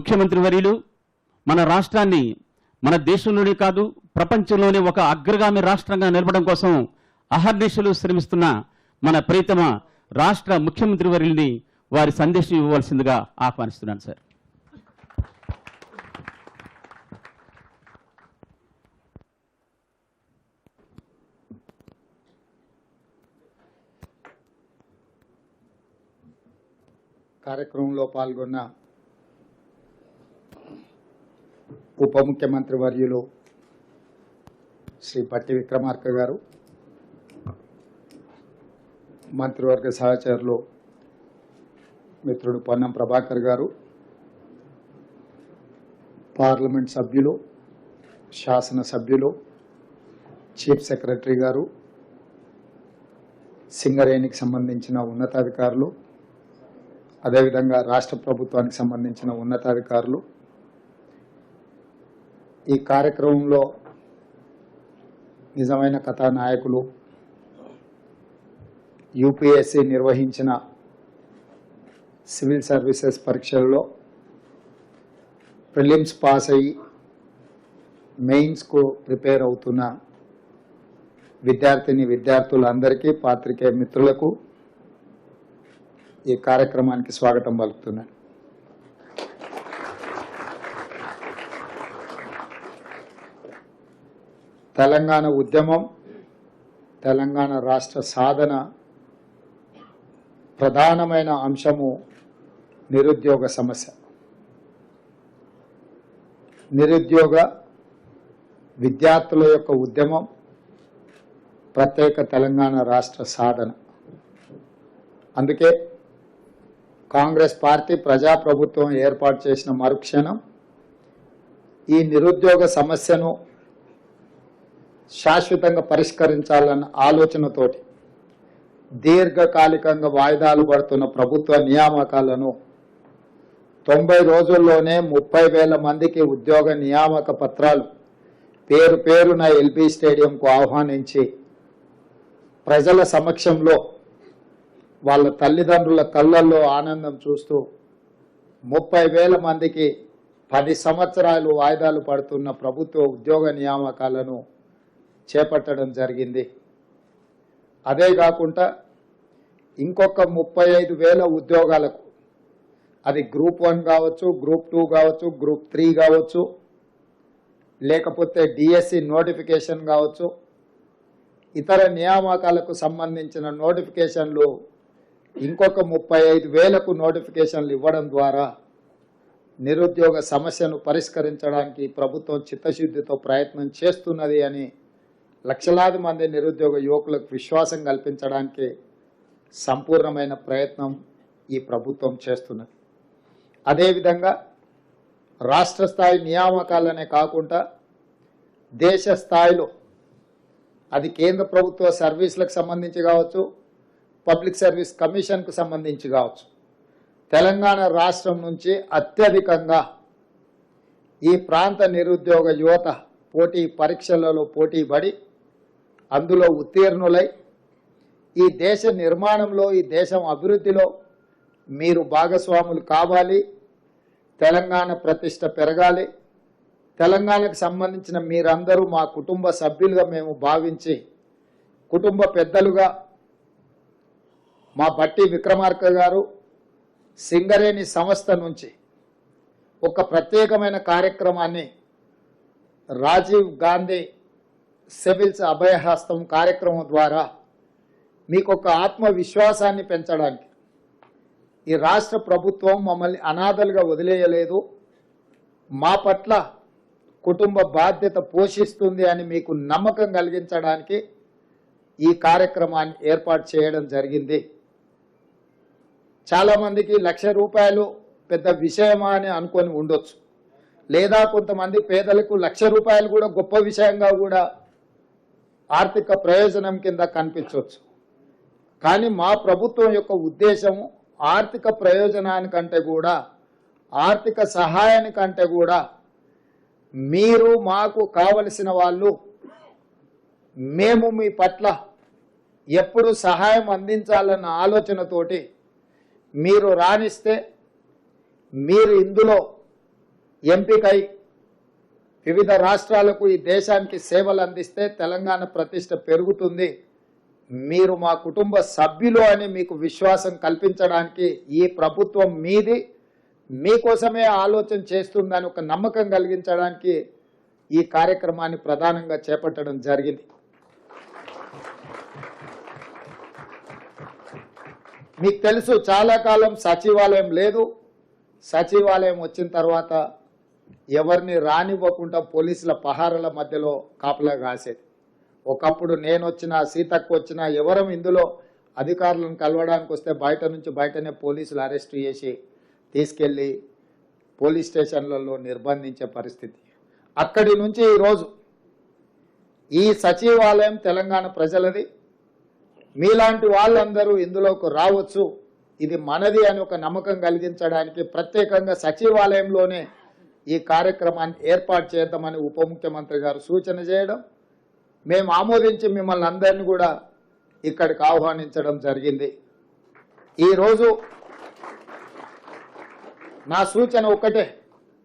ముఖ్యమంత్రి వర్యులు మన రాష్ట్రాన్ని మన దేశంలోనే కాదు ప్రపంచంలోనే ఒక అగ్రగామి రాష్ట్రంగా నిలపడం కోసం అహర్నిశలు శ్రమిస్తున్న మన ప్రీతమ రాష్ట్ర ముఖ్యమంత్రి వర్యుల్ని వారి సందేశం ఇవ్వవలసిందిగా ఆహ్వానిస్తున్నాను సార్. కార్యక్రమంలో పాల్గొన్న ఉప ముఖ్యమంత్రి వర్యులు శ్రీ పట్టి విక్రమార్క గారు మంత్రివర్గ సహచరులు మిత్రుడు పొన్నం ప్రభాకర్ గారు పార్లమెంట్ సభ్యులు శాసన సభ్యులు చీఫ్ సెక్రటరీ గారు సింగరేణికి సంబంధించిన ఉన్నతాధికారులు అదేవిధంగా రాష్ట్ర ప్రభుత్వానికి సంబంధించిన ఉన్నతాధికారులు ఈ కార్యక్రమంలో నిజమైన కథానాయకులు యూపీఎస్సీ నిర్వహించిన సివిల్ సర్వీసెస్ పరీక్షల్లో ప్రిలిమ్స్ పాస్ అయ్యి మెయిన్స్కు ప్రిపేర్ అవుతున్న విద్యార్థిని విద్యార్థులందరికీ పాత్రికేయ మిత్రులకు ఈ కార్యక్రమానికి స్వాగతం పలుకుతున్నాను. తెలంగాణ ఉద్యమం తెలంగాణ రాష్ట్ర సాధన ప్రధానమైన అంశము నిరుద్యోగ సమస్య. నిరుద్యోగ విద్యార్థుల యొక్క ఉద్యమం ప్రత్యేక తెలంగాణ రాష్ట్ర సాధన. అందుకే కాంగ్రెస్ పార్టీ ప్రజాప్రభుత్వం ఏర్పాటు చేసిన మరుక్షణం ఈ నిరుద్యోగ సమస్యను శాశ్వతంగా పరిష్కరించాలన్న ఆలోచనతోటి దీర్ఘకాలికంగా వాయిదాలు పడుతున్న ప్రభుత్వ నియామకాలను తొంభై రోజుల్లోనే ముప్పై వేల మందికి ఉద్యోగ నియామక పత్రాలు పేరు పేరున ఎల్బీ స్టేడియంకు ఆహ్వానించి ప్రజల సమక్షంలో వాళ్ళ తల్లిదండ్రుల కళ్ళల్లో ఆనందం చూస్తూ ముప్పై వేల మందికి పది సంవత్సరాలు వాయిదాలు పడుతున్న ప్రభుత్వ ఉద్యోగ నియామకాలను చేపట్టడం జరిగింది. అదే కాకుండా ఇంకొక ముప్పై ఐదు వేల ఉద్యోగాలకు అది గ్రూప్ వన్ కావచ్చు గ్రూప్ టూ కావచ్చు గ్రూప్ త్రీ కావచ్చు లేకపోతే డిఎస్సి నోటిఫికేషన్ కావచ్చు ఇతర నియామకాలకు సంబంధించిన నోటిఫికేషన్లు ఇంకొక ముప్పై ఐదు వేలకు నోటిఫికేషన్లు ఇవ్వడం ద్వారా నిరుద్యోగ సమస్యను పరిష్కరించడానికి ప్రభుత్వం చిత్తశుద్ధితో ప్రయత్నం చేస్తున్నది అని లక్షలాది మంది నిరుద్యోగ యువకులకు విశ్వాసం కల్పించడానికి సంపూర్ణమైన ప్రయత్నం ఈ ప్రభుత్వం చేస్తున్నది. అదేవిధంగా రాష్ట్ర స్థాయి నియామకాలనే కాకుండా దేశ స్థాయిలో అది కేంద్ర ప్రభుత్వ సర్వీసులకు సంబంధించి కావచ్చు పబ్లిక్ సర్వీస్ కమిషన్కు సంబంధించి కావచ్చు తెలంగాణ రాష్ట్రం నుంచి అత్యధికంగా ఈ ప్రాంత నిరుద్యోగ యువత పోటీ పరీక్షలలో పోటీ పడి అందులో ఉత్తీర్ణులై ఈ దేశ నిర్మాణంలో ఈ దేశం అభివృద్ధిలో మీరు భాగస్వాములు కావాలి తెలంగాణ ప్రతిష్ట పెరగాలి తెలంగాణకు సంబంధించిన మీరందరూ మా కుటుంబ సభ్యులుగా మేము భావించి కుటుంబ పెద్దలుగా మా బట్టి విక్రమార్క గారు సింగరేణి సంస్థ నుంచి ఒక ప్రత్యేకమైన కార్యక్రమాన్ని రాజీవ్ గాంధీ సెబిల్స్ అభయహస్తం కార్యక్రమం ద్వారా మీకు ఒక ఆత్మవిశ్వాసాన్ని పెంచడానికి ఈ రాష్ట్ర ప్రభుత్వం మమ్మల్ని అనాథలుగా వదిలేయలేదు. మా పట్ల కుటుంబ బాధ్యత పోషిస్తుంది అని మీకు నమ్మకం కలిగించడానికి ఈ కార్యక్రమాన్ని ఏర్పాటు చేయడం జరిగింది. చాలామందికి లక్ష రూపాయలు పెద్ద విషయమా అని అనుకొని ఉండొచ్చు. లేదా కొంతమంది పేదలకు లక్ష రూపాయలు కూడా గొప్ప విషయంగా కూడా ఆర్థిక ప్రయోజనం కింద కనిపించవచ్చు. కానీ మా ప్రభుత్వం యొక్క ఉద్దేశం ఆర్థిక ప్రయోజనానికంటే కూడా ఆర్థిక సహాయానికంటే కూడా మీరు మాకు కావలసిన వాళ్ళు మేము మీ పట్ల ఎప్పుడు సహాయం అందించాలన్న ఆలోచనతోటి మీరు రాణిస్తే మీరు ఇందులో ఎంపికై వివిధ రాష్ట్రాలకు ఈ దేశానికి సేవలు అందిస్తే తెలంగాణ ప్రతిష్ట పెరుగుతుంది. మీరు మా కుటుంబ సభ్యులు అని మీకు విశ్వాసం కల్పించడానికి ఈ ప్రభుత్వం మీది. మీకోసమే ఆలోచన చేస్తుందని ఒక నమ్మకం కలిగించడానికి ఈ కార్యక్రమాన్ని ప్రధానంగా చేపట్టడం జరిగింది. మీకు తెలుసు చాలా కాలం సచివాలయం లేదు. సచివాలయం వచ్చిన తర్వాత ఎవరిని రానివ్వకుండా పోలీసుల పహారల మధ్యలో కాపలా కాసేది. ఒకప్పుడు నేను వచ్చినా సీతక్క వచ్చినా ఎవరం ఇందులో అధికారులను కలవడానికి వస్తే బయట నుంచి బయటనే పోలీసులు అరెస్ట్ చేసి తీసుకెళ్ళి పోలీస్ స్టేషన్లలో నిర్బంధించే పరిస్థితి. అక్కడి నుంచి ఈరోజు ఈ సచివాలయం తెలంగాణ ప్రజలది. మీలాంటి వాళ్ళందరూ ఇందులోకి రావచ్చు. ఇది మనది అని ఒక నమ్మకం కలిగించడానికి ప్రత్యేకంగా సచివాలయంలోనే ఈ కార్యక్రమాన్ని ఏర్పాటు చేద్దామని ఉప ముఖ్యమంత్రి గారు సూచన చేయడం మేము ఆమోదించి మిమ్మల్ని అందరినీ కూడా ఇక్కడికి ఆహ్వానించడం జరిగింది. ఈరోజు నా సూచన ఒక్కటే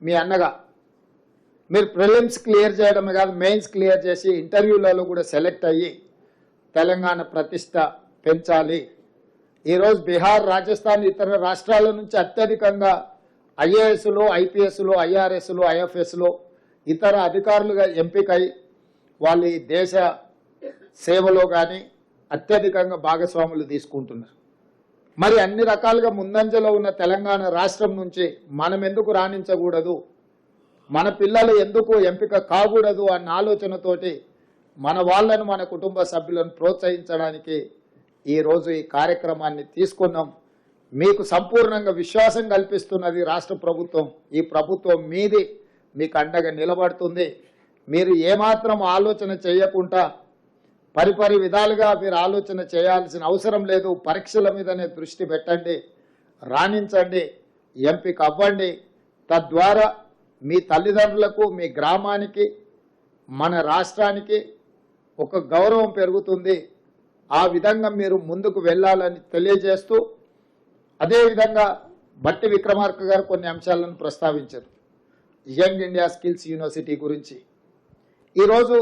మీ అన్నగా. మీరు ప్రిలిమ్స్ క్లియర్ చేయడమే కాదు మెయిన్స్ క్లియర్ చేసి ఇంటర్వ్యూలలో కూడా సెలెక్ట్ అయ్యి తెలంగాణ ప్రతిష్ట పెంచాలి. ఈరోజు బీహార్ రాజస్థాన్ ఇతర రాష్ట్రాల నుంచి అత్యధికంగా ఐఏఎస్లు ఐపీఎస్లు ఐఆర్ఎస్లు ఐఎఫ్ఎస్లు ఇతర అధికారులుగా ఎంపికై వాళ్ళు ఈ దేశ సేవలో కానీ అత్యధికంగా భాగస్వాములు తీసుకుంటున్నారు. మరి అన్ని రకాలుగా ముందంజలో ఉన్న తెలంగాణ రాష్ట్రం నుంచి మనం ఎందుకు రాణించకూడదు? మన పిల్లలు ఎందుకు ఎంపిక కాకూడదు అన్న ఆలోచనతోటి మన వాళ్ళను మన కుటుంబ సభ్యులను ప్రోత్సహించడానికి ఈరోజు ఈ కార్యక్రమాన్ని తీసుకున్నాం. మీకు సంపూర్ణంగా విశ్వాసం కల్పిస్తున్నది రాష్ట్ర ప్రభుత్వం. ఈ ప్రభుత్వం మీది మీకు అండగా నిలబడుతుంది. మీరు ఏమాత్రం ఆలోచన చేయకుండా పరిపరి విధాలుగా మీరు ఆలోచన చేయాల్సిన అవసరం లేదు. పరీక్షల మీదనే దృష్టి పెట్టండి రాణించండి ఎంపిక అవ్వండి. తద్వారా మీ తల్లిదండ్రులకు మీ గ్రామానికి మన రాష్ట్రానికి ఒక గౌరవం పెరుగుతుంది. ఆ విధంగా మీరు ముందుకు వెళ్ళాలని తెలియజేస్తూ అదేవిధంగా భట్టి విక్రమార్క గారు కొన్ని అంశాలను ప్రస్తావించారు. యంగ్ ఇండియా స్కిల్స్ యూనివర్సిటీ గురించి. ఈరోజు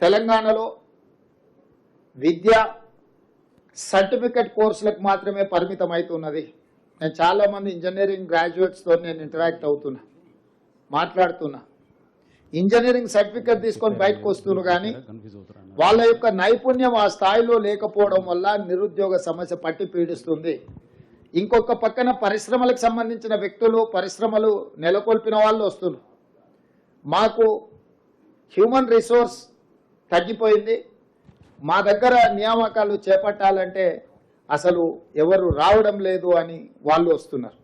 తెలంగాణలో విద్య సర్టిఫికెట్ కోర్సులకు మాత్రమే పరిమితం అవుతున్నది నేను చాలామంది ఇంజనీరింగ్ గ్రాడ్యుయేట్స్తో నేను ఇంటరాక్ట్ అవుతున్నా మాట్లాడుతున్నా. ఇంజనీరింగ్ సర్టిఫికెట్ తీసుకొని బయటకు వస్తున్నారు కానీ వాళ్ళ యొక్క నైపుణ్యం ఆ స్థాయిలో లేకపోవడం వల్ల నిరుద్యోగ సమస్య పట్టి పీడిస్తుంది. ఇంకొక పక్కన పరిశ్రమలకు సంబంధించిన వ్యక్తులు పరిశ్రమలు నెలకొల్పిన వాళ్ళు వస్తున్నారు. మాకు హ్యూమన్ రిసోర్స్ తగ్గిపోయింది. మా దగ్గర నియామకాలు చేపట్టాలంటే అసలు ఎవరు రావడం లేదు అని వాళ్ళు వస్తున్నారు.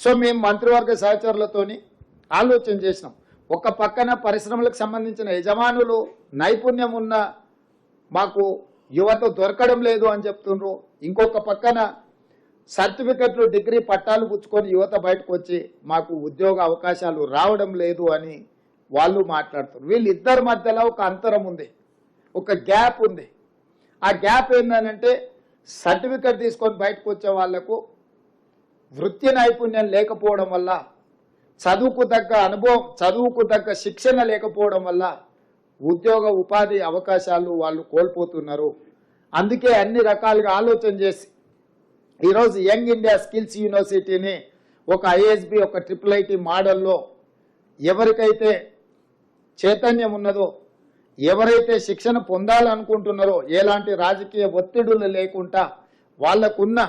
సో మేము మంత్రివర్గ సహచరులతోని ఆలోచన చేసినాం. ఒక పక్కన పరిశ్రమలకు సంబంధించిన యజమానులు నైపుణ్యం ఉన్న మాకు యువత దొరకడం లేదు అని చెప్తుండ్రు. ఇంకొక పక్కన సర్టిఫికెట్లు డిగ్రీ పట్టాలు పుచ్చుకొని యువత బయటకు వచ్చి మాకు ఉద్యోగ అవకాశాలు రావడం లేదు అని వాళ్ళు మాట్లాడుతున్నారు. వీళ్ళిద్దరి మధ్యలో ఒక అంతరం ఉంది ఒక గ్యాప్ ఉంది. ఆ గ్యాప్ ఏంటంటే సర్టిఫికెట్ తీసుకొని బయటకు వచ్చే వాళ్ళకు వృత్తి నైపుణ్యం లేకపోవడం వల్ల చదువుకు తగ్గ అనుభవం చదువుకు తగ్గ శిక్షణ లేకపోవడం వల్ల ఉద్యోగ ఉపాధి అవకాశాలు వాళ్ళు కోల్పోతున్నారు. అందుకే అన్ని రకాలుగా ఆలోచన చేసి ఈరోజు యంగ్ ఇండియా స్కిల్స్ యూనివర్సిటీని ఒక ఐఎస్బి ఒక ట్రిపుల్ ఐటీ మోడల్లో ఎవరికైతే చైతన్యం ఉన్నదో ఎవరైతే శిక్షణ పొందాలనుకుంటున్నారో ఎలాంటి రాజకీయ ఒత్తిడులు లేకుండా వాళ్ళకున్న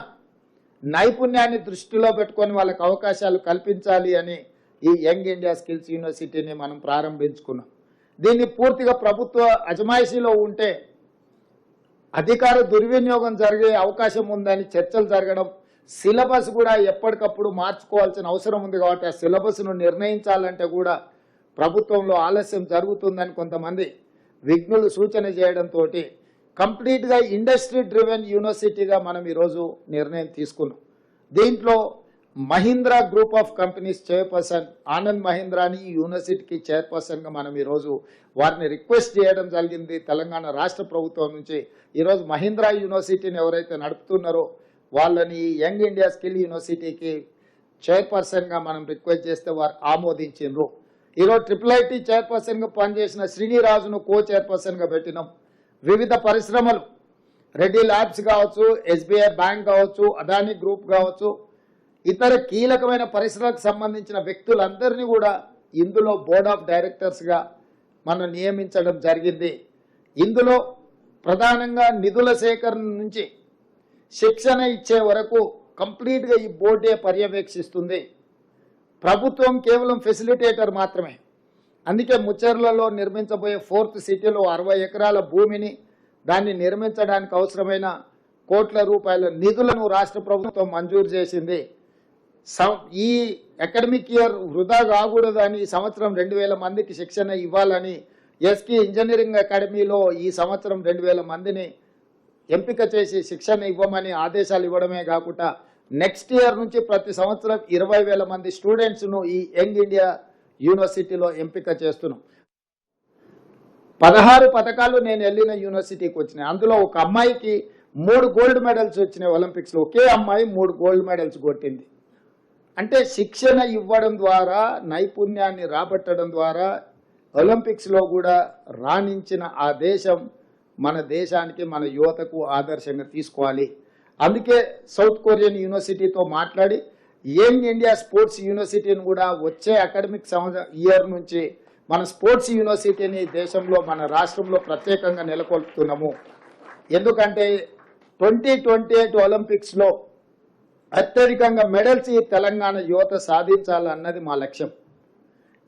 నైపుణ్యాన్ని దృష్టిలో పెట్టుకొని వాళ్ళకి అవకాశాలు కల్పించాలి అని ఈ యంగ్ ఇండియా స్కిల్స్ యూనివర్సిటీని మనం ప్రారంభించుకున్నాం. దీన్ని పూర్తిగా ప్రభుత్వ అజమాయిషీలో ఉంటే అధికార దుర్వినియోగం జరిగే అవకాశం ఉందని చర్చలు జరగడం సిలబస్ కూడా ఎప్పటికప్పుడు మార్చుకోవాల్సిన అవసరం ఉంది కాబట్టి ఆ సిలబస్ను నిర్ణయించాలంటే కూడా ప్రభుత్వంలో ఆలస్యం జరుగుతుందని కొంతమంది విఘ్నులు సూచన చేయడంతో కంప్లీట్గా ఇండస్ట్రీ డ్రివెన్ యూనివర్సిటీగా మనం ఈరోజు నిర్ణయం తీసుకున్నాం. దీంట్లో Mahindra group of companies chairperson Anand మహీంద్రాని ఈ యూనివర్సిటీకి చైర్పర్సన్గా మనం ఈరోజు వారిని రిక్వెస్ట్ చేయడం జరిగింది. తెలంగాణ రాష్ట్ర ప్రభుత్వం నుంచి ఈరోజు మహీంద్రా యూనివర్సిటీని ఎవరైతే నడుపుతున్నారో వాళ్ళని యంగ్ ఇండియా స్కిల్ యూనివర్సిటీకి చైర్పర్సన్గా మనం రిక్వెస్ట్ చేస్తే వారు ఆమోదించిండ్రు. ఈరోజు ట్రిపుల్ ఐటీ చైర్పర్సన్గా పనిచేసిన శ్రీనిరాజును కో చైర్పర్సన్గా పెట్టినాం. వివిధ పరిశ్రమలు రెడ్డి ల్యాబ్స్ కావచ్చు ఎస్బీఐ బ్యాంక్ కావచ్చు అదానీ గ్రూప్ కావచ్చు ఇతర కీలకమైన పరిశ్రమలకు సంబంధించిన వ్యక్తులందరినీ కూడా ఇందులో బోర్డ్ ఆఫ్ డైరెక్టర్స్గా మనం నియమించడం జరిగింది. ఇందులో ప్రధానంగా నిధుల సేకరణ నుంచి శిక్షణ ఇచ్చే వరకు కంప్లీట్గా ఈ బోర్డే పర్యవేక్షిస్తుంది. ప్రభుత్వం కేవలం ఫెసిలిటేటర్ మాత్రమే. అందుకే ముచ్చర్లలో నిర్మించబోయే ఫోర్త్ సిటీలో అరవై ఎకరాల భూమిని దాన్ని నిర్మించడానికి అవసరమైన కోట్ల రూపాయల నిధులను రాష్ట్ర ప్రభుత్వం మంజూరు చేసింది. ఈ అకాడమిక్ ఇయర్ వృధా కాకూడదని సంవత్సరం రెండు వేల మందికి శిక్షణ ఇవ్వాలని ఎస్కే ఇంజనీరింగ్ అకాడమీలో ఈ సంవత్సరం రెండు వేల మందిని ఎంపిక చేసి శిక్షణ ఇవ్వమని ఆదేశాలు ఇవ్వడమే కాకుండా నెక్స్ట్ ఇయర్ నుంచి ప్రతి సంవత్సరం ఇరవై వేల మంది స్టూడెంట్స్ను ఈ యంగ్ ఇండియా యూనివర్సిటీలో ఎంపిక చేస్తున్నాం. పదహారు పథకాలు నేను వెళ్ళిన యూనివర్సిటీకి వచ్చినాయి. అందులో ఒక అమ్మాయికి మూడు గోల్డ్ మెడల్స్ వచ్చినాయి ఒలింపిక్స్లో. ఒకే అమ్మాయి మూడు గోల్డ్ మెడల్స్ కొట్టింది. అంటే శిక్షణ ఇవ్వడం ద్వారా నైపుణ్యాన్ని రాబట్టడం ద్వారా ఒలింపిక్స్లో కూడా రాణించిన ఆ దేశం మన దేశానికి మన యువతకు ఆదర్శంగా తీసుకోవాలి. అందుకే సౌత్ కొరియన్ యూనివర్సిటీతో మాట్లాడి యంగ్ ఇండియా స్పోర్ట్స్ యూనివర్సిటీని కూడా వచ్చే అకాడమిక్ సంవత్సరం ఇయర్ నుంచి మన స్పోర్ట్స్ యూనివర్సిటీని దేశంలో మన రాష్ట్రంలో ప్రత్యేకంగా నెలకొల్పుతున్నాము. ఎందుకంటే ట్వంటీ ట్వంటీ ఎయిట్ ఒలింపిక్స్లో అత్యధికంగా మెడల్స్ ఈ తెలంగాణ యువత సాధించాలన్నది మా లక్ష్యం.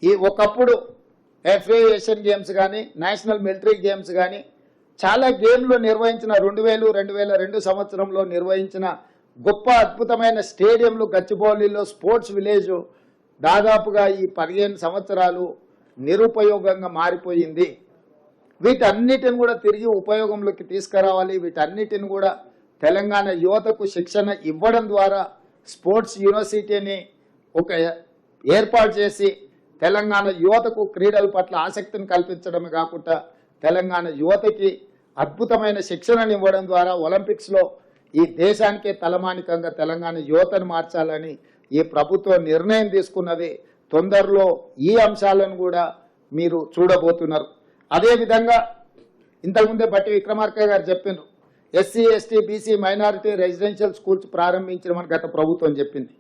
ఈ ఒకప్పుడు ఎఫ్ఏ ఏషియన్ గేమ్స్ కానీ నేషనల్ మిలిటరీ గేమ్స్ కానీ చాలా గేమ్లు నిర్వహించిన రెండు వేలు రెండు వేల రెండు సంవత్సరంలో నిర్వహించిన గొప్ప అద్భుతమైన స్టేడియంలు గచ్చిబౌలిలో స్పోర్ట్స్ విలేజ్ దాదాపుగా ఈ పదిహేను సంవత్సరాలు నిరుపయోగంగా మారిపోయింది. వీటన్నిటిని కూడా తిరిగి ఉపయోగంలోకి తీసుకురావాలి. వీటన్నిటిని కూడా తెలంగాణ యువతకు శిక్షణ ఇవ్వడం ద్వారా స్పోర్ట్స్ యూనివర్సిటీని ఒక ఏర్పాటు చేసి తెలంగాణ యువతకు క్రీడల పట్ల ఆసక్తిని కల్పించడమే కాకుండా తెలంగాణ యువతకి అద్భుతమైన శిక్షణను ఇవ్వడం ద్వారా ఒలింపిక్స్లో ఈ దేశానికే తలమానికంగా తెలంగాణ యువతను మార్చాలని ఈ ప్రభుత్వం నిర్ణయం తీసుకున్నది. తొందరలో ఈ అంశాలను కూడా మీరు చూడబోతున్నారు. అదేవిధంగా ఇంతకుముందే బట్టి విక్రమార్క గారు చెప్పినారు. SC ST BC minority residential schools ప్రారంభించడం గత ప్రభుత్వం చెప్పింది.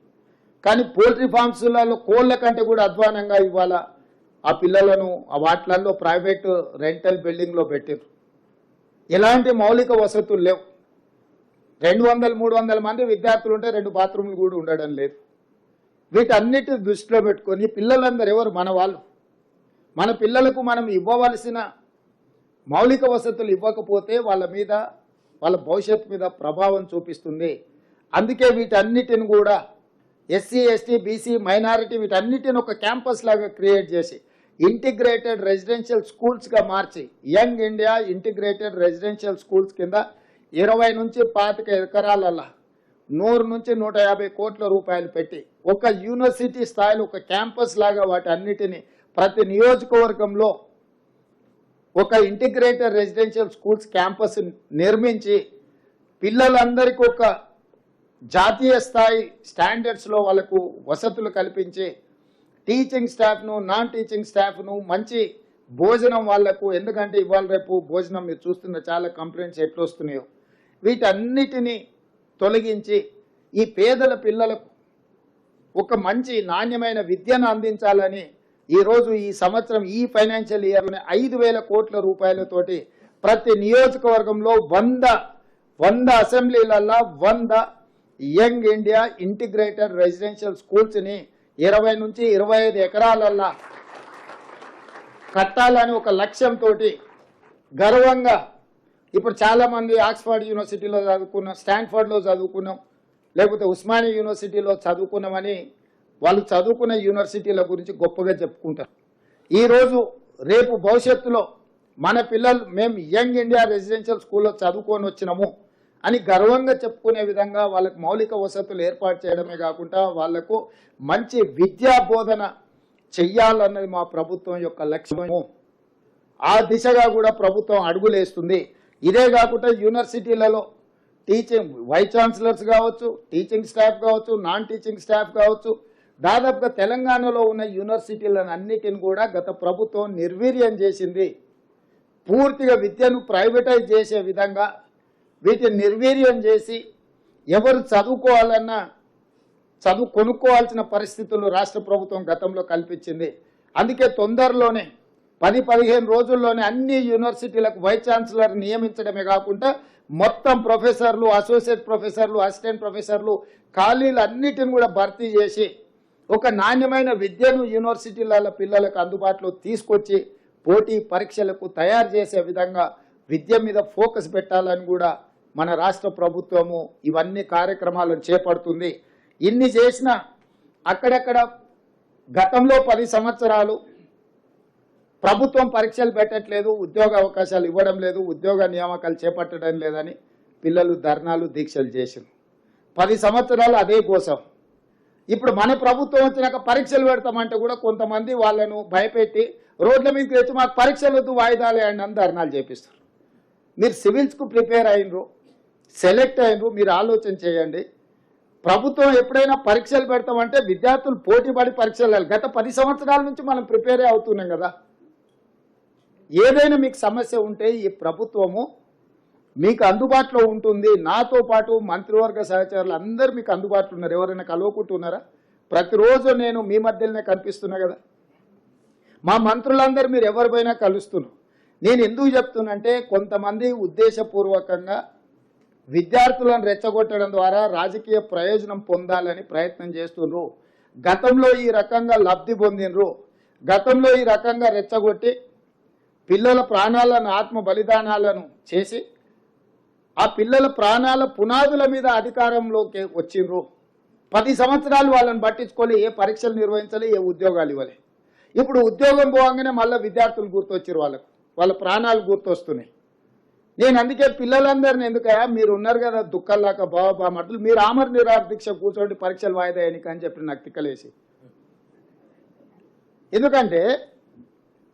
కానీ పోల్ట్రీ ఫార్మ్స్లలో కోళ్ళ కంటే కూడా అధ్వానంగా ఇవాళ ఆ పిల్లలను ఆ వాటిలలో ప్రైవేట్ రెంటల్ బిల్డింగ్లో పెట్టారు ఎలాంటి మౌలిక వసతులు లేవు. రెండు వందల మూడు వందల మంది విద్యార్థులు ఉంటే రెండు బాత్రూమ్లు కూడా ఉండడం లేదు. వీటన్నిటి దృష్టిలో పెట్టుకొని పిల్లలందరూ ఎవరు? మన వాళ్ళు. మన పిల్లలకు మనం ఇవ్వవలసిన మౌలిక వసతులు ఇవ్వకపోతే వాళ్ళ మీద వాళ్ళ భవిష్యత్తు మీద ప్రభావం చూపిస్తుంది. అందుకే వీటన్నిటిని కూడా ఎస్సీ ఎస్టీ బీసీ మైనారిటీ వీటన్నిటిని ఒక క్యాంపస్ లాగా క్రియేట్ చేసి ఇంటిగ్రేటెడ్ రెసిడెన్షియల్ స్కూల్స్గా మార్చి young India integrated residential schools కింద ఇరవై నుంచి పాతిక ఎకరాలల్లా నూరు నుంచి నూట యాభై కోట్ల రూపాయలు పెట్టి ఒక యూనివర్సిటీ స్థాయిలో ఒక క్యాంపస్ లాగా వాటి అన్నిటిని ప్రతి నియోజకవర్గంలో ఒక ఇంటిగ్రేటెడ్ రెసిడెన్షియల్ స్కూల్స్ క్యాంపస్ నిర్మించి పిల్లలందరికీ ఒక జాతీయ స్థాయి స్టాండర్డ్స్లో వాళ్ళకు వసతులు కల్పించి టీచింగ్ స్టాఫ్ను నాన్ టీచింగ్ స్టాఫ్ను మంచి భోజనం వాళ్ళకు ఎందుకంటే ఇవాళ రేపు భోజనం మీరు చూస్తున్న చాలా కంప్లైంట్స్ ఎట్లు వస్తున్నాయో వీటన్నిటిని తొలగించి ఈ పేదల పిల్లలకు ఒక మంచి నాణ్యమైన విద్యను అందించాలని ఈరోజు ఈ సంవత్సరం ఈ ఫైనాన్షియల్ ఇయర్లోనే ఐదు వేల కోట్ల రూపాయలతోటి ప్రతి నియోజకవర్గంలో వంద వంద అసెంబ్లీలల్లో వంద యంగ్ ఇండియా ఇంటిగ్రేటెడ్ రెసిడెన్షియల్ స్కూల్స్ని ఇరవై నుంచి ఇరవై ఐదు ఎకరాలల్లా కట్టాలని ఒక లక్ష్యంతో గర్వంగా ఇప్పుడు చాలామంది ఆక్స్ఫర్డ్ యూనివర్సిటీలో చదువుకున్నాం స్టాన్ఫర్డ్లో చదువుకున్నాం లేకపోతే ఉస్మానియా యూనివర్సిటీలో చదువుకున్నామని వాళ్ళు చదువుకునే యూనివర్సిటీల గురించి గొప్పగా చెప్పుకుంటారు. ఈరోజు రేపు భవిష్యత్తులో మన పిల్లలు మేము యంగ్ ఇండియా రెసిడెన్షియల్ స్కూల్లో చదువుకొని వచ్చినాము అని గర్వంగా చెప్పుకునే విధంగా వాళ్ళకు మౌలిక వసతులు ఏర్పాటు చేయడమే కాకుండా వాళ్ళకు మంచి విద్యా బోధన చెయ్యాలన్నది మా ప్రభుత్వం యొక్క లక్ష్యము. ఆ దిశగా కూడా ప్రభుత్వం అడుగులేస్తుంది. ఇదే కాకుండా యూనివర్సిటీలలో టీచింగ్ వైస్ ఛాన్సలర్స్ కావచ్చు టీచింగ్ స్టాఫ్ కావచ్చు నాన్ టీచింగ్ స్టాఫ్ కావచ్చు దాదాపుగా తెలంగాణలో ఉన్న యూనివర్సిటీలను అన్నిటిని కూడా గత ప్రభుత్వం నిర్వీర్యం చేసింది. పూర్తిగా విద్యను ప్రైవేటైజ్ చేసే విధంగా వీటిని నిర్వీర్యం చేసి ఎవరు చదువుకోవాలన్నా చదువు కొనుక్కోవాల్సిన పరిస్థితులు రాష్ట్ర ప్రభుత్వం గతంలో కల్పించింది. అందుకే తొందరలోనే పది పదిహేను రోజుల్లోనే అన్ని యూనివర్సిటీలకు వైస్ ఛాన్సలర్ నియమించడమే కాకుండా మొత్తం ప్రొఫెసర్లు అసోసియేట్ ప్రొఫెసర్లు అసిస్టెంట్ ప్రొఫెసర్లు ఖాళీలు అన్నిటిని కూడా భర్తీ చేసి ఒక నాణ్యమైన విద్యను యూనివర్సిటీల పిల్లలకు అందుబాటులో తీసుకొచ్చి పోటీ పరీక్షలకు తయారు చేసే విధంగా విద్య మీద ఫోకస్ పెట్టాలని కూడా మన రాష్ట్ర ప్రభుత్వము ఇవన్నీ కార్యక్రమాలను చేపడుతుంది. ఇన్ని చేసిన అక్కడక్కడ గతంలో పది సంవత్సరాలు ప్రభుత్వం పరీక్షలు పెట్టట్లేదు ఉద్యోగ అవకాశాలు ఇవ్వడం లేదు ఉద్యోగ నియామకాలు చేపట్టడం లేదని పిల్లలు ధర్నాలు దీక్షలు చేసింది పది సంవత్సరాలు అదే కోసం ఇప్పుడు మన ప్రభుత్వం వచ్చినాక పరీక్షలు పెడతామంటే కూడా కొంతమంది వాళ్ళను భయపెట్టి రోడ్ల మీదకి తెచ్చి మాకు పరీక్షలు వద్దు వాయిదాలే అండి అని ధర్నాలు చేపిస్తారు. మీరు సివిల్స్కు ప్రిపేర్ అయినరు సెలెక్ట్ అయినరు మీరు ఆలోచన చేయండి. ప్రభుత్వం ఎప్పుడైనా పరీక్షలు పెడతామంటే విద్యార్థులు పోటీ పడి పరీక్షలు వెళ్ళాలి. గత పది సంవత్సరాల నుంచి మనం ప్రిపేరే అవుతున్నాం కదా. ఏదైనా మీకు సమస్య ఉంటే ఈ ప్రభుత్వము మీకు అందుబాటులో ఉంటుంది. నాతో పాటు మంత్రివర్గ సహచరులు అందరూ మీకు అందుబాటులో ఉన్నారు. ఎవరైనా కలవకుంటున్నారా ప్రతిరోజు నేను మీ మధ్యలోనే కనిపిస్తున్నా కదా. మా మంత్రులందరూ మీరు ఎవరిపైనా కలుస్తున్నారు? నేను ఎందుకు చెప్తున్నంటే కొంతమంది ఉద్దేశపూర్వకంగా విద్యార్థులను రెచ్చగొట్టడం ద్వారా రాజకీయ ప్రయోజనం పొందాలని ప్రయత్నం చేస్తున్నారు. గతంలో ఈ రకంగా లబ్ధి పొందినరు గతంలో ఈ రకంగా రెచ్చగొట్టి పిల్లల ప్రాణాలను ఆత్మ బలిదానాలను చేసి ఆ పిల్లల ప్రాణాల పునాదుల మీద అధికారంలోకి వచ్చిండ్రు. పది సంవత్సరాలు వాళ్ళని పట్టించుకోలే ఏ పరీక్షలు నిర్వహించాలి ఏ ఉద్యోగాలు ఇవ్వలే. ఇప్పుడు ఉద్యోగం పోగానే మళ్ళీ విద్యార్థులు గుర్తొచ్చారు వాళ్ళకు. వాళ్ళ ప్రాణాలు గుర్తొస్తున్నాయి. నేను అందుకే పిల్లలందరిని ఎందుకయ్యా మీరు ఉన్నారు కదా దుఃఖంలాక బాబా బామర్దులు. మీరు ఆమర నిరాహార కూర్చోండి పరీక్షలు వాయిదా అని చెప్పి నాకు తిక్కలేసి. ఎందుకంటే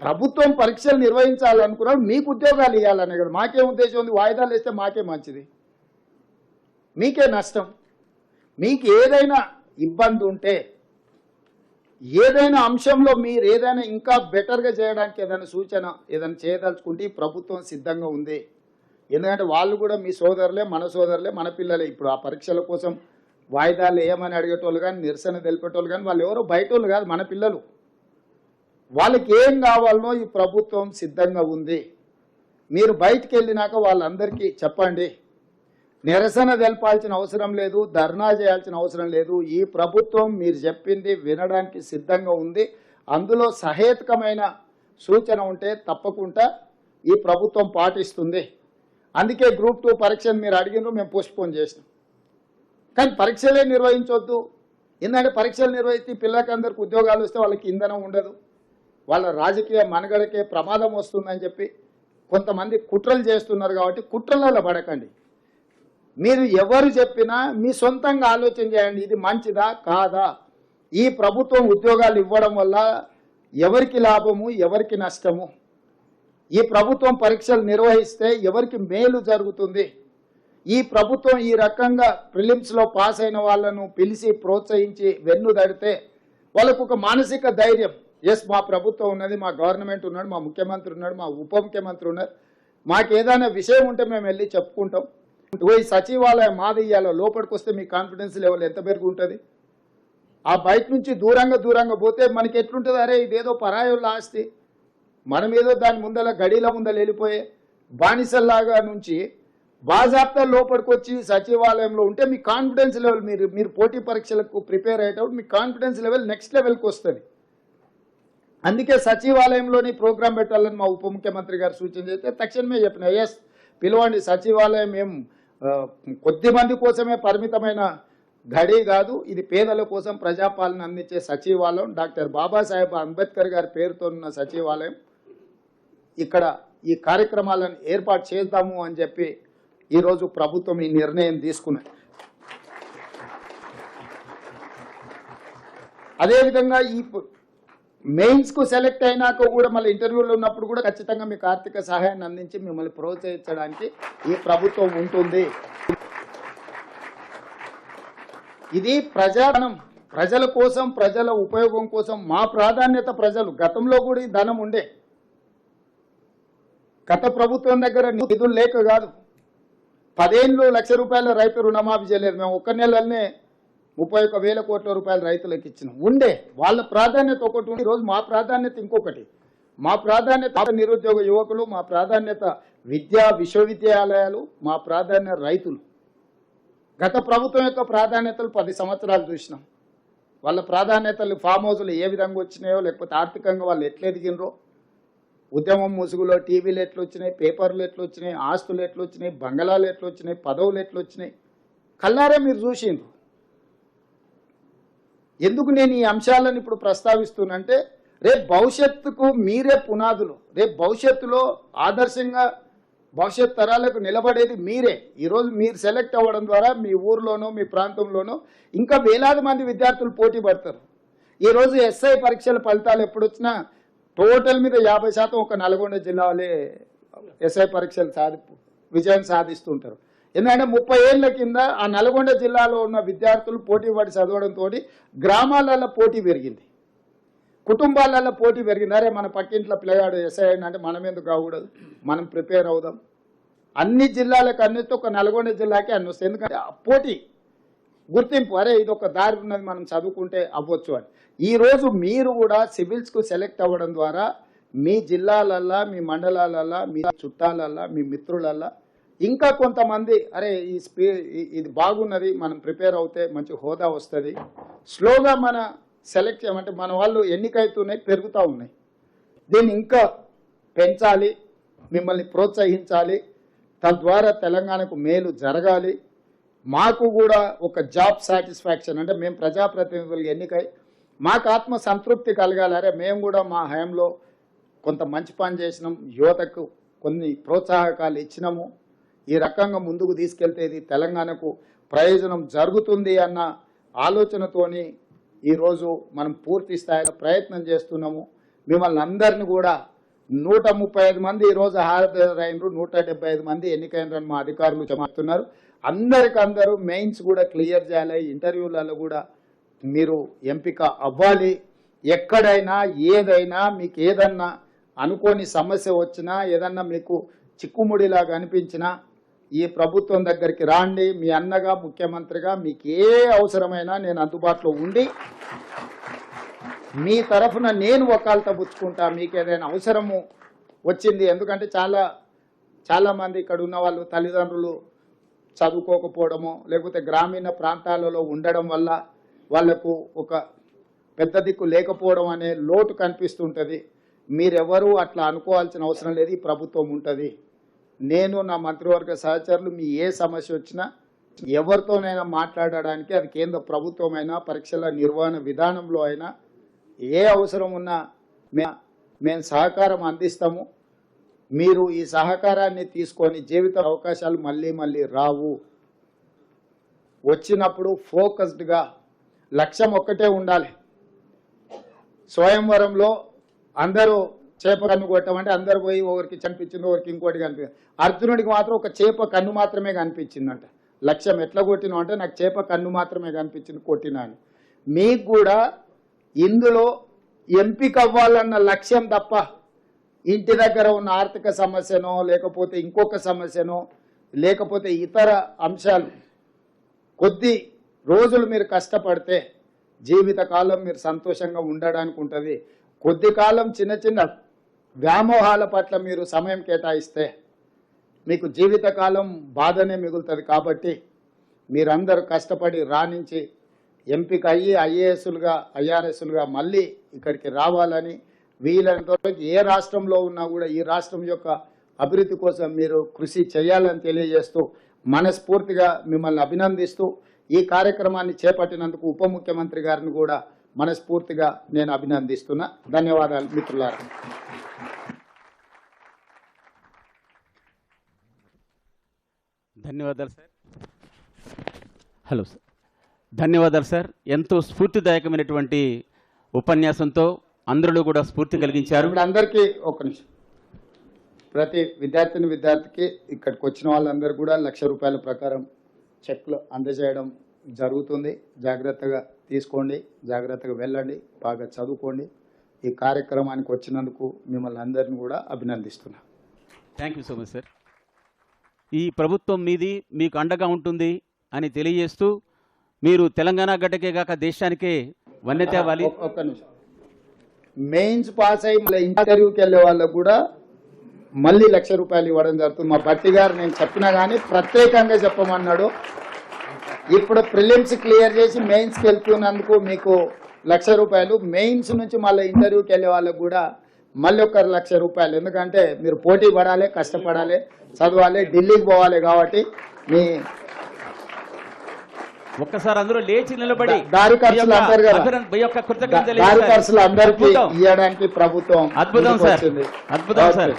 ప్రభుత్వం పరీక్షలు నిర్వహించాలనుకున్నాడు మీకు ఉద్యోగాలు ఇవ్వాలనే కదా మాకే ఉద్దేశం ఉంది వాయిదాలు వేస్తే మాకే మంచిది. మీకే నష్టం. మీకు ఏదైనా ఇబ్బంది ఉంటే ఏదైనా అంశంలో మీరు ఏదైనా ఇంకా బెటర్గా చేయడానికి ఏదైనా సూచన ఏదైనా చేయదలుచుకుంటే ప్రభుత్వం సిద్ధంగా ఉంది. ఎందుకంటే వాళ్ళు కూడా మీ సోదరులే మన సోదరులే మన పిల్లలే. ఇప్పుడు ఆ పరీక్షల కోసం వాయిదాలు ఏమని అడిగేటోళ్ళు కానీ నిరసన తెలిపేటోళ్ళు కానీ వాళ్ళు ఎవరో బయట వాళ్ళు కాదు మన పిల్లలు. వాళ్ళకి ఏం కావాలనో ఈ ప్రభుత్వం సిద్ధంగా ఉంది. మీరు బయటికి వెళ్ళినాక వాళ్ళందరికీ చెప్పండి. నిరసన తెలపాల్సిన అవసరం లేదు ధర్నా చేయాల్సిన అవసరం లేదు. ఈ ప్రభుత్వం మీరు చెప్పింది వినడానికి సిద్ధంగా ఉంది. అందులో సహేతుకమైన సూచన ఉంటే తప్పకుండా ఈ ప్రభుత్వం పాటిస్తుంది. అందుకే గ్రూప్ టూ పరీక్షను మీరు అడిగినారు మేము పోస్ట్పోన్ చేసినాం. కానీ పరీక్షలే నిర్వహించొద్దు. ఎందుకంటే పరీక్షలు నిర్వహిస్తే ఈ పిల్లలకి అందరికి ఉద్యోగాలు వస్తే వాళ్ళకి ఇంధనం ఉండదు. వాళ్ళ రాజకీయ మనగడకే ప్రమాదం వస్తుందని చెప్పి కొంతమంది కుట్రలు చేస్తున్నారు కాబట్టి కుట్రలలో పడకండి. మీరు ఎవరు చెప్పినా మీ సొంతంగా ఆలోచన చేయండి. ఇది మంచిదా? కాదా? ఈ ప్రభుత్వం ఉద్యోగాలు ఇవ్వడం వల్ల ఎవరికి లాభము ఎవరికి నష్టము? ఈ ప్రభుత్వం పరీక్షలు నిర్వహిస్తే ఎవరికి మేలు జరుగుతుంది? ఈ ప్రభుత్వం ఈ రకంగా ప్రిలిమ్స్లో పాస్ అయిన వాళ్ళను పిలిచి ప్రోత్సహించి వెన్ను దడితే వాళ్ళకు ఒక మానసిక ధైర్యం. ఎస్ మా ప్రభుత్వం ఉన్నది మా గవర్నమెంట్ ఉన్నాడు మా ముఖ్యమంత్రి ఉన్నాడు మా ఉప ముఖ్యమంత్రి ఉన్నారు మాకు ఏదైనా విషయం ఉంటే మేము వెళ్ళి చెప్పుకుంటాం. పోయి సచివాలయం మాది ఇయ్యాలో లోపలికి వస్తే మీ కాన్ఫిడెన్స్ లెవెల్ ఎంత పెరుగుంటుంది? ఆ బయట నుంచి దూరంగా దూరంగా పోతే మనకి ఎట్లుంటుంది? అరే ఇదేదో పరాయుల ఆస్తి. మనం ఏదో దాని ముందల గడిల ముందల వెళ్ళిపోయే బానిసల్లాగా నుంచి బాజాప్తా లోపలికి వచ్చి సచివాలయంలో ఉంటే మీ కాన్ఫిడెన్స్ లెవెల్ మీరు మీరు పోటీ పరీక్షలకు ప్రిపేర్ అయ్యేటప్పుడు మీ కాన్ఫిడెన్స్ లెవెల్ నెక్స్ట్ లెవెల్కి వస్తుంది. అందుకే సచివాలయంలోని ప్రోగ్రాం పెట్టాలని మా ఉప ముఖ్యమంత్రి గారు సూచన చేస్తే తక్షణమే చెప్పిన ఎస్ పిలవండి సచివాలయం ఏం కొద్ది మంది కోసమే పరిమితమైన గడి కాదు ఇది పేదల కోసం ప్రజాపాలన అందించే సచివాలయం. డాక్టర్ బాబాసాహెబ్ అంబేద్కర్ గారి పేరుతో ఉన్న సచివాలయం ఇక్కడ ఈ కార్యక్రమాలను ఏర్పాటు చేద్దాము అని చెప్పి ఈరోజు ప్రభుత్వం ఈ నిర్ణయం తీసుకున్నది. అదేవిధంగా ఈ మెయిన్స్కు సెలెక్ట్ అయినాక కూడా మళ్ళీ ఇంటర్వ్యూలో ఉన్నప్పుడు కూడా ఖచ్చితంగా మీకు ఆర్థిక సహాయాన్ని అందించి మిమ్మల్ని ప్రోత్సహించడానికి ఈ ప్రభుత్వం ఉంటుంది. ఇది ప్రజాధనం. ప్రజల కోసం ప్రజల ఉపయోగం కోసం మా ప్రాధాన్యత ప్రజలు. గతంలో కూడా ఈ ధనం ఉండే. గత ప్రభుత్వం దగ్గర నిధులు లేక కాదు. పదేళ్ళు లక్ష రూపాయల రైతు రుణమాఫీ చేయలేదు. మేము ఒక్క నెలలోనే ముప్పై ఒక వేల కోట్ల రూపాయలు రైతులకు ఇచ్చినాం. ఉండే వాళ్ళ ప్రాధాన్యత ఒకటి ఉంది ఈరోజు మా ప్రాధాన్యత ఇంకొకటి. మా ప్రాధాన్యత నిరుద్యోగ యువకులు మా ప్రాధాన్యత విద్యా విశ్వవిద్యాలయాలు మా ప్రాధాన్యత రైతులు. గత ప్రభుత్వం యొక్క ప్రాధాన్యతలు పది సంవత్సరాలు చూసినాం. వాళ్ళ ప్రాధాన్యతలు ఫామ్ హౌస్లు ఏ విధంగా వచ్చినాయో లేకపోతే ఆర్థికంగా వాళ్ళు ఎట్లా ఎదిగినరో ఉద్యమం ముసుగులో టీవీలు ఎట్లా వచ్చినాయి పేపర్లు ఎట్లా వచ్చినాయి ఆస్తులు ఎట్లా వచ్చినాయి బంగళాలు ఎట్లా వచ్చినాయి పదవులు ఎట్లా వచ్చినాయి. కల్లారే మీరు చూసిండ్రు. ఎందుకు నేను ఈ అంశాలను ఇప్పుడు ప్రస్తావిస్తున్నానంటే రేపు భవిష్యత్తుకు మీరే పునాదులు. రేపు భవిష్యత్తులో ఆదర్శంగా భవిష్యత్ తరాలకు నిలబడేది మీరే. ఈరోజు మీరు సెలెక్ట్ అవ్వడం ద్వారా మీ ఊర్లోనో మీ ప్రాంతంలోనో ఇంకా వేలాది మంది విద్యార్థులు పోటీ పడతారు. ఈరోజు ఎస్ఐ పరీక్షల ఫలితాలు ఎప్పుడు వచ్చినా టోటల్ మీద యాభై శాతం ఒక నల్గొండ జిల్లాలే ఎస్ఐ పరీక్షలు సాధి విజయం సాధిస్తుంటారు. ఎందుకంటే ముప్పై ఏళ్ళ కింద ఆ నల్గొండ జిల్లాలో ఉన్న విద్యార్థులు పోటీ పడి చదవడంతో గ్రామాలలో పోటీ పెరిగింది. కుటుంబాలలో పోటీ పెరిగింది. అరే మన పక్కింట్లో పిల్లగాడు ఎస్ఐ అంటే మనం ఎందుకు కాకూడదు మనం ప్రిపేర్ అవుదాం. అన్ని జిల్లాలకు అన్నిస్తే ఒక నల్గొండ జిల్లాకి అన్ని ఎందుకంటే ఆ పోటీ గుర్తింపు అరే ఇది ఒక దారి ఉన్నది మనం చదువుకుంటే అవ్వచ్చు అని. ఈరోజు మీరు కూడా సివిల్స్కు సెలెక్ట్ అవ్వడం ద్వారా మీ జిల్లాలల్లా మీ మండలాలల్లా మీ చుట్టాలల్లా మీ మిత్రులల్లా ఇంకా కొంతమంది అరే ఈ స్పీ ఇది బాగున్నది మనం ప్రిపేర్ అవుతే మంచి హోదా వస్తుంది. స్లోగా మన సెలెక్ట్ చేయమంటే మన వాళ్ళు ఎన్నికైతున్నాయి పెరుగుతూ ఉన్నాయి. దీన్ని ఇంకా పెంచాలి మిమ్మల్ని ప్రోత్సహించాలి. తద్వారా తెలంగాణకు మేలు జరగాలి. మాకు కూడా ఒక జాబ్ సాటిస్ఫాక్షన్ అంటే మేము ప్రజాప్రతినిధులు ఎన్నికై మాకు ఆత్మ సంతృప్తి కలగాలి. అరే మేము కూడా మా హయాంలో కొంత మంచి పని చేసినాం యువతకు కొన్ని ప్రోత్సాహకాలు ఇచ్చినాము. ఈ రకంగా ముందుకు తీసుకెళ్తే ఇది తెలంగాణకు ప్రయోజనం జరుగుతుంది అన్న ఆలోచనతోని ఈరోజు మనం పూర్తి స్థాయిలో ప్రయత్నం చేస్తున్నాము. మిమ్మల్ని అందరిని కూడా నూట ముప్పై ఐదు మంది ఈరోజు హాజరైనరు నూట డెబ్బై ఐదు మంది ఎన్నికైనరని మా అధికారులు చెప్తున్నారు అందరికందరూ మెయిన్స్ కూడా క్లియర్ చేయాలి ఇంటర్వ్యూలలో కూడా మీరు ఎంపిక అవ్వాలి. ఎక్కడైనా ఏదైనా మీకు ఏదన్నా అనుకోని సమస్య వచ్చినా ఏదన్నా మీకు చిక్కుముడిలాగా అనిపించినా ఈ ప్రభుత్వం దగ్గరికి రాండి మీ అన్నగా ముఖ్యమంత్రిగా మీకు ఏ అవసరమైనా నేను అందుబాటులో ఉండి మీ తరఫున నేను వకాలత పుచ్చుకుంటా మీకు ఏదైనా అవసరము వచ్చింది. ఎందుకంటే చాలా చాలామంది ఇక్కడ ఉన్న వాళ్ళు తల్లిదండ్రులు చదువుకోకపోవడము లేకపోతే గ్రామీణ ప్రాంతాలలో ఉండడం వల్ల వాళ్ళకు ఒక పెద్ద దిక్కు లేకపోవడం అనే లోటు కనిపిస్తుంటుంది. మీరెవరూ అట్లా అనుకోవాల్సిన అవసరం లేదు ఈ ప్రభుత్వం ఉంటుంది. నేను నా మంత్రివర్గ సహచరులు మీ ఏ సమస్య వచ్చినా ఎవరితోనైనా మాట్లాడడానికి అది కేంద్ర ప్రభుత్వమైనా పరీక్షల నిర్వహణ విధానంలో అయినా ఏ అవసరం ఉన్నా మే మేము సహకారం అందిస్తాము. మీరు ఈ సహకారాన్ని తీసుకొని జీవిత అవకాశాలు మళ్ళీ మళ్ళీ రావు. వచ్చినప్పుడు ఫోకస్డ్గా లక్ష్యం ఒక్కటే ఉండాలి. స్వయంవరంలో అందరూ చేప కన్ను కొట్టమంటే అందరు పోయి ఒకరికి కనిపించింది ఒకరికి ఇంకోటి కనిపించింది. అర్జునుడికి మాత్రం ఒక చేప కన్ను మాత్రమే కనిపించిందంట. లక్ష్యం ఎట్లా కొట్టినా అంటే నాకు చేప కన్ను మాత్రమే కనిపించింది కొట్టినా అని. మీకు కూడా ఇందులో ఎంపిక అవ్వాలన్న లక్ష్యం తప్ప ఇంటి దగ్గర ఉన్న ఆర్థిక సమస్యనో లేకపోతే ఇంకొక సమస్యనో లేకపోతే ఇతర అంశాలు కొద్ది రోజులు మీరు కష్టపడితే జీవితకాలం మీరు సంతోషంగా ఉండడానికి ఉంటుంది. కొద్ది కాలం చిన్న చిన్న వ్యామోహాల పట్ల మీరు సమయం కేటాయిస్తే మీకు జీవితకాలం బాధనే మిగులుతుంది కాబట్టి మీరందరూ కష్టపడి రాణించి ఎంపిక అయ్యి ఐఏఎస్లుగా ఐఆర్ఎస్లుగా మళ్ళీ ఇక్కడికి రావాలని వీలైనంత వరకు ఏ రాష్ట్రంలో ఉన్నా కూడా ఈ రాష్ట్రం యొక్క అభివృద్ధి కోసం మీరు కృషి చేయాలని తెలియజేస్తూ మనస్ఫూర్తిగా మిమ్మల్ని అభినందిస్తూ ఈ కార్యక్రమాన్ని చేపట్టినందుకు ఉప ముఖ్యమంత్రి గారిని కూడా మనస్ఫూర్తిగా నేను అభినందిస్తున్నా. ధన్యవాదాలు మిత్రులారా. ధన్యవాదాలు సార్. హలో సార్ ధన్యవాదాలు సార్. ఎంతో స్ఫూర్తిదాయకమైనటువంటి ఉపన్యాసంతో అందరిలో కూడా స్ఫూర్తి కలిగించారు. అందరికీ ఒక నిమిషం. ప్రతి విద్యార్థిని విద్యార్థికి ఇక్కడికి వచ్చిన వాళ్ళందరూ కూడా లక్ష రూపాయల ప్రకారం చెక్లు అందజేయడం జరుగుతుంది. జాగ్రత్తగా తీసుకోండి జాగ్రత్తగా వెళ్ళండి బాగా చదువుకోండి. ఈ కార్యక్రమానికి వచ్చినందుకు మిమ్మల్ని అందరిని కూడా అభినందిస్తున్నా. Thank you so much sir ఈ ప్రభుత్వం మీది మీకు అండగా ఉంటుంది అని తెలియజేస్తూ మీరు తెలంగాణ గడ్డకే కాక దేశానికే వన్నె తేవాలి. ఒక్క- నిమిషం. మెయిన్స్ పాస్ అయ్యి మళ్ళీ ఇంటర్వ్యూకి వెళ్ళే వాళ్ళకు కూడా మళ్ళీ లక్ష రూపాయలు ఇవ్వడం జరుగుతుంది. మా భట్టి గారు నేను చెప్పినా కానీ ప్రత్యేకంగా చెప్పమన్నాడు. ఇప్పుడు ప్రిలిమ్స్ క్లియర్ చేసి మెయిన్స్కి వెళ్తున్నందుకు మీకు లక్ష రూపాయలు. మెయిన్స్ నుంచి మళ్ళీ ఇంటర్వ్యూకి వెళ్ళే వాళ్ళకు కూడా మళ్ళీ ఒక లక్ష రూపాయలు ఎందుకంటే మీరు పోటీ పడాలి కష్టపడాలి చదవాలి ఢిల్లీకి పోవాలి కాబట్టి మీ ఒక్కసారి అందరూ లేచి నిలబడి దారి ఖర్చులు దారి. ఖర్చులు అందరికీ. ఇవ్వడానికి ప్రభుత్వం అద్భుతం సార్. అద్భుతం. సార్